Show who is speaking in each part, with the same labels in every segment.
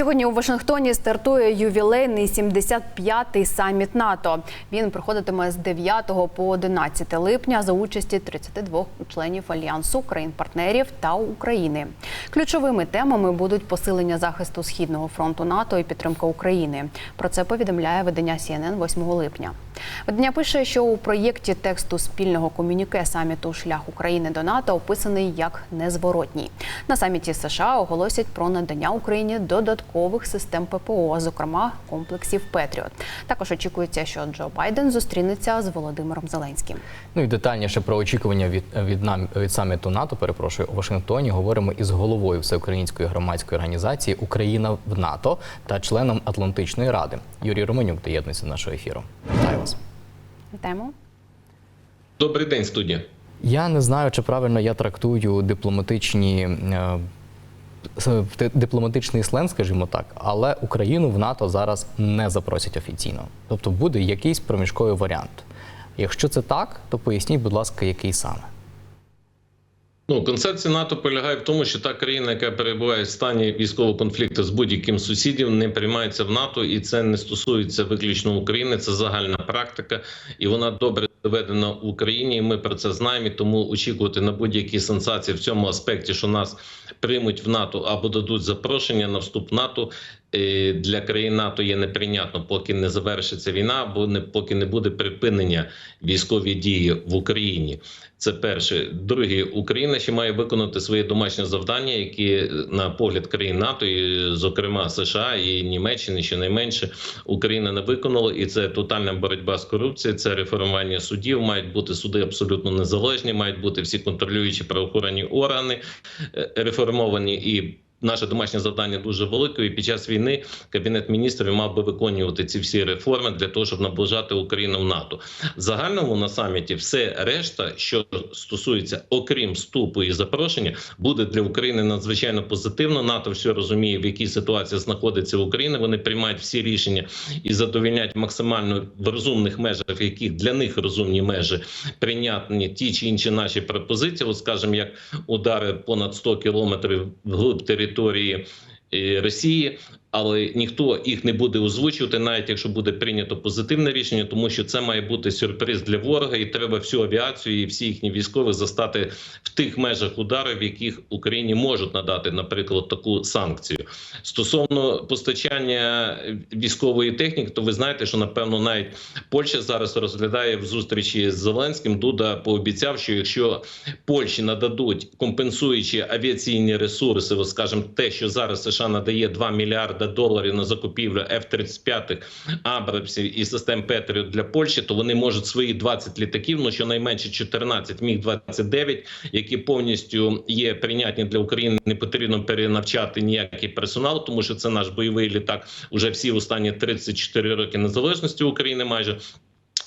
Speaker 1: Сьогодні у Вашингтоні стартує ювілейний 75-й саміт НАТО. Він проходитиме з 9 по 11 липня за участі 32 членів альянсу, країн-партнерів та України. Ключовими темами будуть посилення захисту східного фронту НАТО і підтримка України. Про це повідомляє видання CNN 8 липня. Видання пише, що у проєкті тексту спільного комюніке саміту Шлях України до НАТО описаний як незворотній. На саміті США оголосять про надання Україні додаткових систем ППО, зокрема комплексів Петріот. Також очікується, що Джо Байден зустрінеться з Володимиром Зеленським.
Speaker 2: Ну і детальніше про очікування від від нам від саміту НАТО. Перепрошую у Вашингтоні. Говоримо із головою всеукраїнської громадської організації Україна в НАТО та членом Атлантичної ради Юрій Романюк доєднується до нашого ефіру. Вітаю вас.
Speaker 1: Вітаємо.
Speaker 3: Добрий день, студія.
Speaker 2: Я не знаю, чи правильно я трактую дипломатичні. е, Дипломатичний сленг, скажімо так, але Україну в НАТО зараз не запросять офіційно. Тобто буде якийсь проміжковий варіант. Якщо це так, то поясніть, будь ласка, який саме.
Speaker 3: Ну, концепція НАТО полягає в тому, що та країна, яка перебуває в стані військового конфлікту з будь-яким сусідів, не приймається в НАТО, і це не стосується виключно України. Це загальна практика, і вона добре доведена в Україні. і Ми про це знаємо. і Тому очікувати на будь-які сенсації в цьому аспекті, що нас приймуть в НАТО або дадуть запрошення на вступ в НАТО. Е, Для країн НАТО є неприйнятно, поки не завершиться війна, або не поки не буде припинення військової дії в Україні. Це перше. Друге, Україна ще має виконати свої домашні завдання, які на погляд країн НАТО, і, зокрема США і Німеччини, щонайменше Україна не виконала, і це тотальна боротьба з корупцією, це реформування судів. Мають бути суди абсолютно незалежні, мають бути всі контролюючі правоохоронні органи е, реформовані і. Наше домашнє завдання дуже велике, і під час війни кабінет міністрів мав би виконувати ці всі реформи для того, щоб наближати Україну в НАТО. Загальному на саміті все решта, що стосується окрім вступу і запрошення, буде для України надзвичайно позитивно. НАТО все розуміє, в якій ситуації знаходиться Україна. Вони приймають всі рішення і задовільняють максимально в розумних межах, яких для них розумні межі прийнятні ті чи інші наші пропозиції. От, скажімо, як удари понад 100 кілометрів вглиб території е, Росії, але ніхто їх не буде озвучувати, навіть якщо буде прийнято позитивне рішення, тому що це має бути сюрприз для ворога, і треба всю авіацію і всі їхні військові застати в тих межах ударів, яких Україні можуть надати, наприклад, таку санкцію. Стосовно постачання військової техніки, то ви знаєте, що напевно навіть Польща зараз розглядає в зустрічі з Зеленським. Дуда пообіцяв, що якщо Польщі нададуть компенсуючі авіаційні ресурси, от, скажімо, те, що зараз США надає 2 мільярди доларів на закупівлю F-35 Абрамсів і систем Петріот для Польщі, то вони можуть свої 20 літаків, ну щонайменше 14, міг 29, які повністю є прийнятні для України. Не потрібно перенавчати ніякий персонал, тому що це наш бойовий літак. Уже всі останні 34 роки незалежності України майже.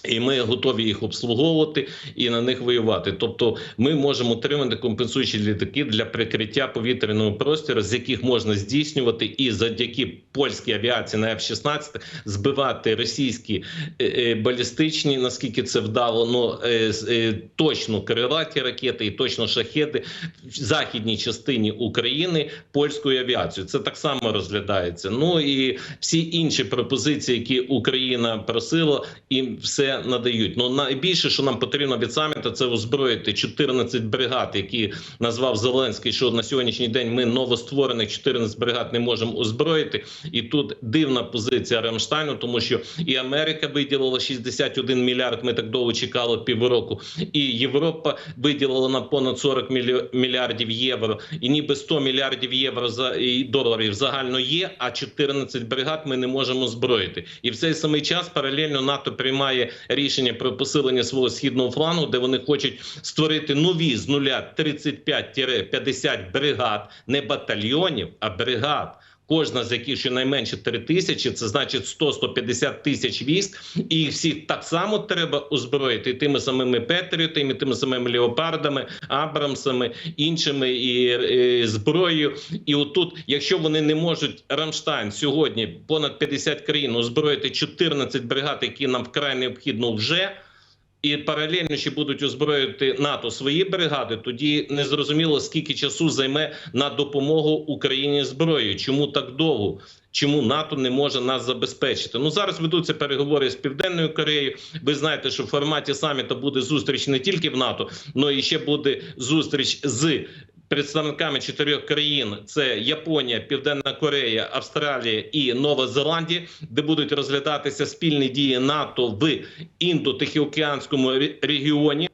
Speaker 3: І ми готові їх обслуговувати і на них воювати. Тобто, ми можемо отримати компенсуючі літаки для прикриття повітряного простору, з яких можна здійснювати, і завдяки польській авіації на F-16 збивати російські е, е, балістичні, наскільки це вдало, ну е, точно крилаті ракети і точно шахеди в західній частині України польською авіацією. Це так само розглядається. Ну і всі інші пропозиції, які Україна просила, і все надають. Ну найбільше, що нам потрібно від саміту, це озброїти 14 бригад, які назвав Зеленський. Що на сьогоднішній день ми новостворених 14 бригад не можемо озброїти. І тут дивна позиція Рамштайну, тому що і Америка виділила 61 мільярд. Ми так довго чекали півроку, і Європа виділила на понад 40 мільярдів євро, і ніби 100 мільярдів євро за і доларів загально є. А 14 бригад ми не можемо зброїти. І в цей самий час паралельно НАТО приймає рішення про посилення свого східного флангу, де вони хочуть створити нові з нуля 35-50 бригад, не батальйонів, а бригад. Кожна з яких щонайменше 3 тисячі, це значить 100-150 тисяч військ, і їх всіх так само треба озброїти і тими самими Петріотами, тими самими Леопардами, Абрамсами, іншими і, і зброєю. І отут, якщо вони не можуть Рамштайн сьогодні понад 50 країн озброїти 14 бригад, які нам вкрай необхідно вже. І паралельно ще будуть озброювати НАТО свої бригади, тоді незрозуміло скільки часу займе на допомогу Україні зброєю. Чому так довго? Чому НАТО не може нас забезпечити? Ну зараз ведуться переговори з Південною Кореєю. Ви знаєте, що в форматі саміту буде зустріч не тільки в НАТО, але і ще буде зустріч з представниками чотирьох країн: це Японія, Південна Корея, Австралія і Нова Зеландія, де будуть розглядатися спільні дії НАТО в індо-тихоокеанському регіоні.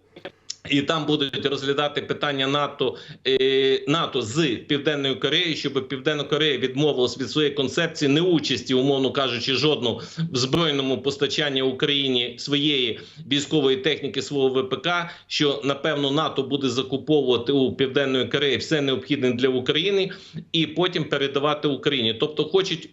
Speaker 3: І там будуть розглядати питання НАТО е, НАТО з Південною Кореєю, щоб Південна Корея відмовилась від своєї концепції неучасті, умовно кажучи, жодну в збройному постачанні Україні своєї військової техніки, свого ВПК. Що напевно НАТО буде закуповувати у Південної Кореї все необхідне для України і потім передавати Україні. Тобто, хочуть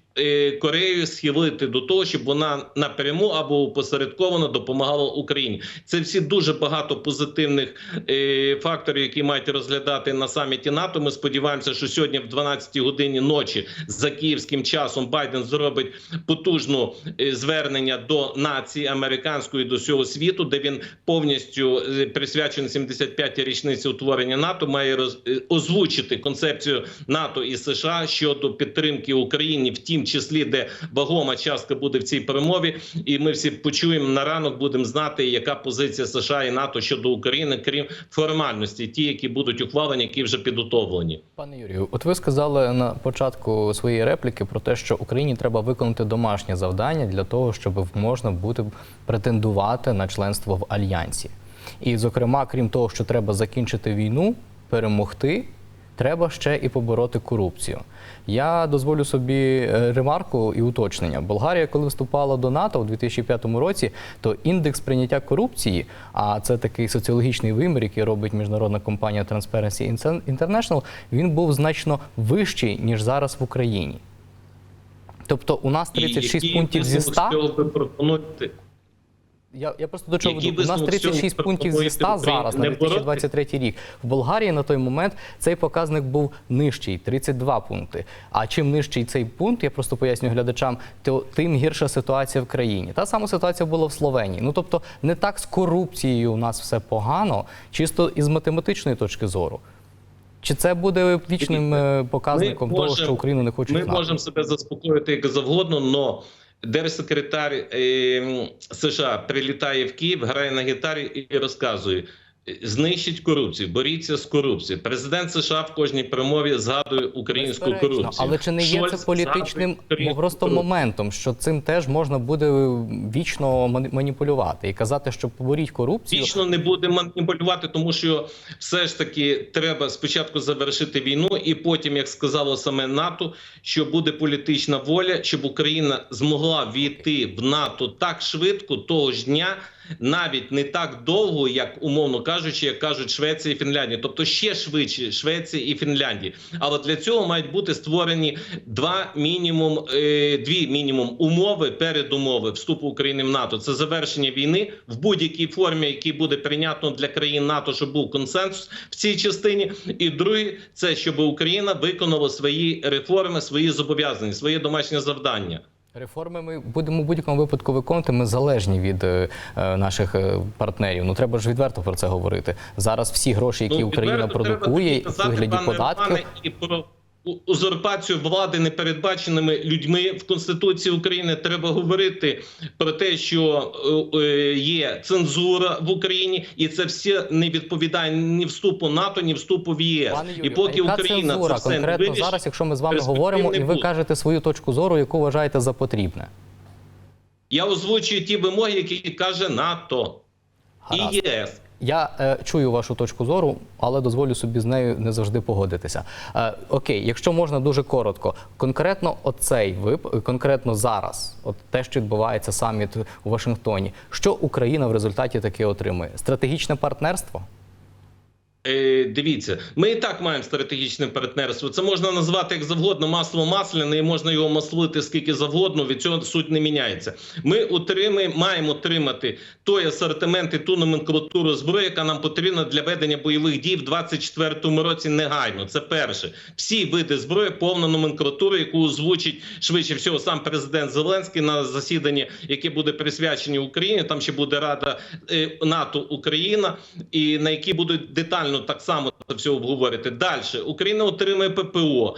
Speaker 3: Корею схилити до того, щоб вона напряму або опосередковано допомагала Україні. Це всі дуже багато позитивних е, факторів, які мають розглядати на саміті НАТО. Ми сподіваємося, що сьогодні, в 12 годині ночі, за київським часом, Байден зробить потужну е, звернення до нації американської до всього світу, де він повністю е, присвячений 75-й річниці утворення НАТО, має роз, е, озвучити концепцію НАТО і США щодо підтримки Україні, в тім числі, де вагома частка буде в цій перемові. І ми всі почуємо на ранок, будемо знати, яка позиція США і НАТО щодо України, крім формальності, ті, які будуть ухвалені, які вже підготовлені.
Speaker 2: Пане Юрію, от ви сказали на початку своєї репліки про те, що Україні треба виконати домашнє завдання для того, щоб можна буде претендувати на членство в альянсі. І, зокрема, крім того, що треба закінчити війну, перемогти, треба ще і побороти корупцію. Я дозволю собі е, ремарку і уточнення. Болгарія, коли вступала до НАТО у 2005 році, то індекс прийняття корупції, а це такий соціологічний вимір, який робить міжнародна компанія Transparency International, він був значно вищий ніж зараз в Україні. Тобто, у нас 36
Speaker 3: І
Speaker 2: пунктів зі 100.
Speaker 3: висновок ви пропонуєте?
Speaker 2: Я, я просто до чого веду. У нас
Speaker 3: висновок з цього
Speaker 2: 36 пунктів зі 100 зараз на
Speaker 3: Україні? Не
Speaker 2: 2023 рік. В Болгарії на той момент цей показник був нижчий 32 пункти. А чим нижчий цей пункт, я просто поясню глядачам, то тим гірша ситуація в країні. Та сама ситуація була в Словенії. Ну тобто, не так з корупцією у нас все погано, чисто із математичної точки зору. Чи це буде вічним е, показником
Speaker 3: Ми
Speaker 2: того, що Україну не хочуть
Speaker 3: Ми
Speaker 2: знати?
Speaker 3: можемо себе заспокоїти як завгодно, але держсекретар е, США прилітає в Київ, грає на гітарі і розказує. Знищить корупцію, боріться з корупцією. Президент США в кожній промові згадує українську корупцію.
Speaker 2: Але чи не є
Speaker 3: Шольц
Speaker 2: це політичним просто
Speaker 3: корупцію.
Speaker 2: моментом, що цим теж можна буде вічно мани- маніпулювати і казати, що поборіть корупцію?
Speaker 3: Вічно не буде маніпулювати, тому що все ж таки треба спочатку завершити війну, і потім, як сказало саме НАТО, що буде політична воля, щоб Україна змогла війти в НАТО так швидко того ж дня, навіть не так довго, як умовно кажучи, як кажуть Швеція і Фінляндія, тобто ще швидше Швеція і Фінляндія. Але для цього мають бути створені два мінімум, е, дві мінімум умови передумови вступу України в НАТО. Це завершення війни в будь-якій формі, який буде прийнятно для країн НАТО, щоб був консенсус в цій частині. І друге, це щоб Україна виконала свої реформи, свої зобов'язання, своє домашнє завдання.
Speaker 2: Реформи ми будемо в будь-якому випадку виконувати. Ми залежні від е, е, наших е, партнерів. Ну треба ж відверто про це говорити. Зараз всі гроші, які
Speaker 3: Ну,
Speaker 2: Україна продукує в вигляді податків.
Speaker 3: І про узурпацію влади непередбаченими людьми в Конституції України треба говорити про те, що е, е, є цензура в Україні, і це все не відповідає ні вступу НАТО, ні вступу в ЄС.
Speaker 2: Пане
Speaker 3: і поки
Speaker 2: яка
Speaker 3: Україна
Speaker 2: цензура
Speaker 3: це все
Speaker 2: конкретно
Speaker 3: вирішить,
Speaker 2: зараз, якщо ми з вами говоримо, і ви
Speaker 3: буде.
Speaker 2: кажете свою точку зору, яку вважаєте за потрібне.
Speaker 3: я озвучую ті вимоги, які каже НАТО
Speaker 2: Гаразд.
Speaker 3: і ЄС.
Speaker 2: Я е, чую вашу точку зору, але дозволю собі з нею не завжди погодитися. Е, окей, якщо можна дуже коротко, конкретно оцей вип, конкретно зараз, от те, що відбувається саміт у Вашингтоні, що Україна в результаті таки отримує? Стратегічне партнерство?
Speaker 3: Е, дивіться, ми і так маємо стратегічне партнерство. Це можна назвати як завгодно масло масляне, і можна його маслити скільки завгодно. Від цього суть не міняється. Ми утримаємо, маємо отримати той асортимент і ту номенклатуру зброї, яка нам потрібна для ведення бойових дій в 2024 році. Негайно. Це перше. Всі види зброї, повна номенклатура, яку озвучить швидше всього сам президент Зеленський на засіданні, яке буде присвячені Україні. Там ще буде Рада е, НАТО Україна, і на якій будуть детально так само це все обговорити. Далі Україна отримає ППО,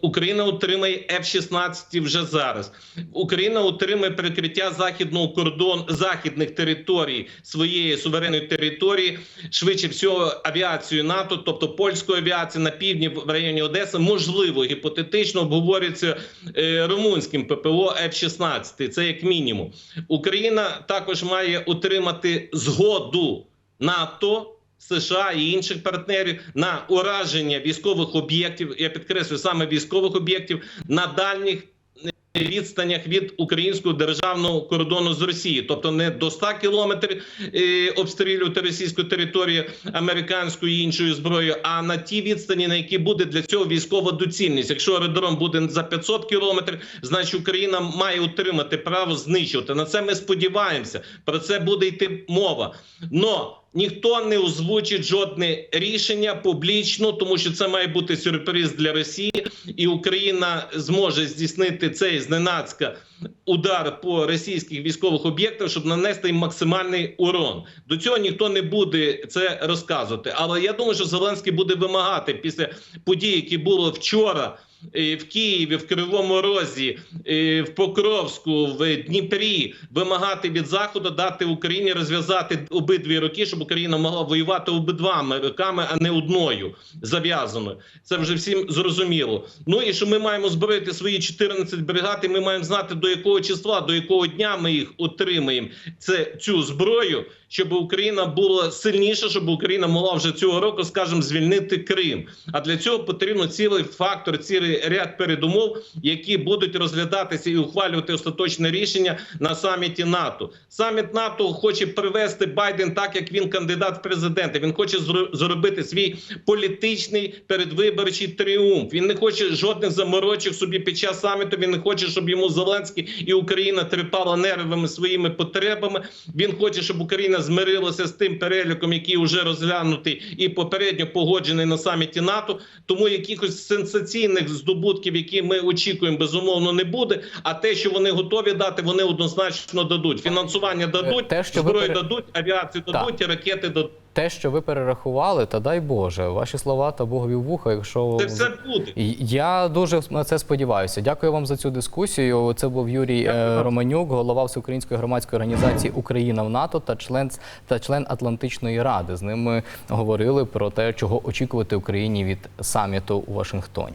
Speaker 3: Україна отримає F-16 вже зараз. Україна отримає перекриття західного кордону західних територій своєї суверенної території, швидше всього авіацію НАТО, тобто польську авіацію на півдні в районі Одеси, можливо, гіпотетично обговорюється е, румунським ППО F-16. Це як мінімум. Україна також має отримати згоду НАТО. США і інших партнерів на ураження військових об'єктів. Я підкреслюю саме військових об'єктів на дальніх відстанях від українського державного кордону з Росією, тобто не до 100 кілометрів е, обстрілювати російську територію американською і іншою зброєю, а на ті відстані, на які буде для цього військова доцільність. Якщо аеродром буде за 500 кілометрів, значить Україна має утримати право знищувати. На це ми сподіваємося. Про це буде йти мова. Но Ніхто не озвучить жодне рішення публічно, тому що це має бути сюрприз для Росії, і Україна зможе здійснити цей зненацька удар по російських військових об'єктах, щоб нанести максимальний урон. До цього ніхто не буде це розказувати. Але я думаю, що Зеленський буде вимагати після подій, які було вчора. Е, В Києві, в Кривому Розі, е, в Покровську, в Дніпрі вимагати від заходу дати Україні розв'язати обидві роки, щоб Україна могла воювати обидвами роками, а не одною зав'язаною. Це вже всім зрозуміло. Ну і що ми маємо зброїти свої 14 бригад, і ми маємо знати до якого числа, до якого дня ми їх отримаємо. Це цю зброю, щоб Україна була сильніша, щоб Україна могла вже цього року, скажімо, звільнити Крим. А для цього потрібно цілий фактор, цілий ряд передумов, які будуть розглядатися і ухвалювати остаточне рішення на саміті НАТО. Саміт НАТО хоче привести Байден так, як він кандидат в президенти. Він хоче зро- зробити свій політичний передвиборчий тріумф. Він не хоче жодних заморочок собі під час саміту. Він не хоче, щоб йому Зеленський і Україна трепала нервами своїми потребами. Він хоче, щоб Україна змирилася з тим переліком, який вже розглянутий і попередньо погоджений на саміті НАТО. Тому якихось сенсаційних здобутків, які ми очікуємо, безумовно не буде. А те, що вони готові дати, вони однозначно дадуть. Фінансування дадуть,
Speaker 2: Те, що
Speaker 3: зброю
Speaker 2: пере-
Speaker 3: дадуть, авіацію дадуть, і ракети дадуть.
Speaker 2: Те, що ви перерахували, та дай Боже, ваші слова та Богові вуха, якщо
Speaker 3: Це все буде.
Speaker 2: Я дуже на це сподіваюся. Дякую вам за цю дискусію. Це був Юрій е, Романюк, голова Всеукраїнської громадської організації Україна в НАТО та член та член Атлантичної ради. З ним ми говорили про те, чого очікувати Україні від саміту у Вашингтоні.